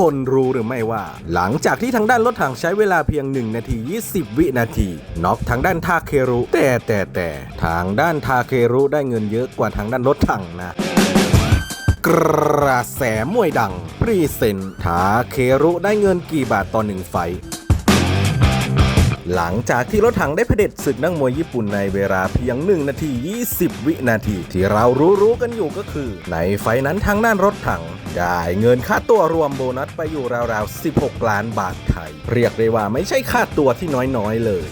คนรู้หรือไม่ว่า หลังจากที่ทางด้านรถถังใช้เวลาเพียง 1 นาที 20 วินาทีน็อกทางด้านทาเครุ แต่แต่แต่ทางด้านทาเครุได้เงินเยอะกว่าทางด้านรถถังนะกระแสมวยดัง พรีเซนต์ทาเครุได้เงินกี่บาทต่อหนึ่งไฟ หลังจากที่รถถังได้เผด็จศึกนักมวยญี่ปุ่นในเวลาเพียง 1 นาที 20 วินาที ที่เรารู้ๆกันอยู่ก็คือ ในไฟนั้นทางด้านรถถัง ได้เงินค่าตัวรวมโบนัสไปอยู่ราวๆ 16 ล้านบาทไทย เรียกได้ว่าไม่ใช่ค่าตัวที่น้อยๆเลย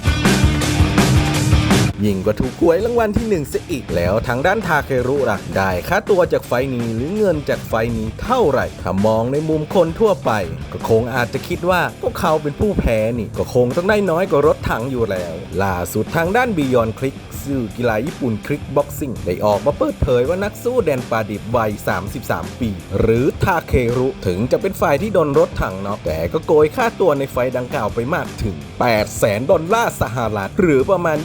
ยิ่งกว่าถูกหวยรางวัลที่หนึ่งเสียอีกแล้วทางด้านทาเครุล่ะได้ค่าตัวจากไฟนี้หรือเงินจากไฟนี้เท่าไหร่ถ้ามองในมุมคนทั่วไป ก็คงอาจจะคิดว่าพวกเขาเป็นผู้แพ้นี่ก็คงต้องได้น้อยกว่ารถถังอยู่แล้ว ล่าสุดทางด้านบียอนคลิก สื่อกีฬาญี่ปุ่นคลิกบ็อกซิ่งได้ออกมาเปิดเผยว่านักสู้แดนปาดิบวัย 33 ปี หรือทาเครุถึงจะเป็นฝ่ายที่โดนรถถังน็อกแต่ก็โกยค่าตัวในไฟดังกล่าวไปมากถึง8แสนดอลลาร์สหรัฐหรือประมาณ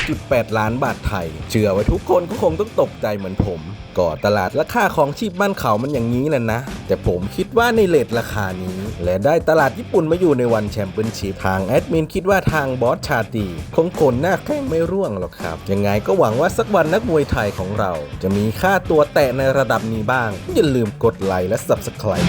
26.8 ล้านบาทไทย เชื่อว่าทุกคนก็คงต้องตกใจเหมือนผมก็ตลาดราคาของชีพบ้านเขามันอย่างนี้แหละนะ แต่ผมคิดว่าในเลทราคานี้ และได้ตลาดญี่ปุ่นมาอยู่ในวันแชมเปี้ยนชิพทางแอดมินคิดว่าทางบอสชาตีคงคนหน้าแข้งไม่ร่วงหรอกครับ ยังไงก็หวังว่าสักวันนักมวยไทยของเรา จะมีค่าตัวแตะในระดับนี้บ้าง อย่าลืมกดไลค์และ Subscribe